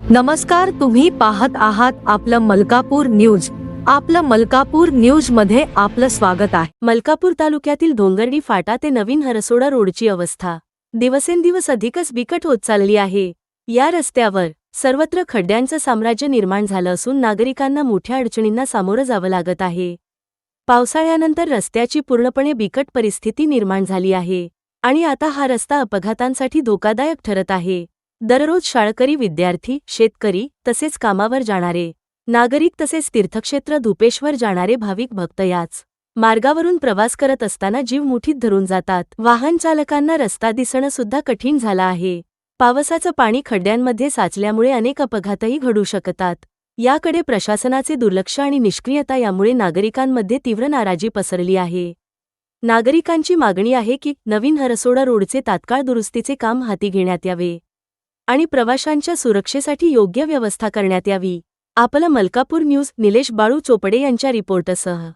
नमस्कार तुम्ही पाहत आहात आपलं मलकापूर न्यूज. आपलं मलकापूर न्यूजमध्ये आपलं स्वागत आहे. मलकापूर तालुक्यातील धोंगर्डी फाटा ते नवीन हरसोडा रोडची अवस्था. दिवसेंदिवस अधिकच बिकट होत चालली आहे. या रस्त्यावर सर्वत्र खड्ड्यांचं साम्राज्य निर्माण झालं असून नागरिकांना मोठ्या अडचणींना सामोरं जावं लागत आहे. पावसाळ्यानंतर रस्त्याची पूर्णपणे बिकट परिस्थिती निर्माण झाली आहे. आणि आता हा रस्ता अपघातांसाठी धोकादायक ठरत आहे. दररोज शाळकरी विद्यार्थी शेतकरी तसेच कामावर जाणारे नागरिक तसेच तीर्थक्षेत्र धुपेश्वर जाणारे भाविक भक्त याच मार्गावरून प्रवास करत असताना जीव मुठीत धरून जातात. वाहन चालकांना रस्ता दिसणं सुद्धा कठीण झालं आहे. पावसाचं पाणी खड्ड्यांमध्ये साचल्यामुळे अनेक अपघातही घडू शकतात. याकडे प्रशासनाचे दुर्लक्ष आणि निष्क्रियता यामुळे नागरिकांमध्ये तीव्र नाराजी पसरली आहे. नागरिकांची मागणी आहे की नवीन हरसोडा रोडचे तात्काळ दुरुस्तीचे काम हाती घेण्यात यावे. आणि प्रवाशांच्या सुरक्षेसाठी योग्य व्यवस्था करण्यात यावी. आपलं मलकापूर न्यूज निलेश बाळू चोपडे यांच्या रिपोर्टसह.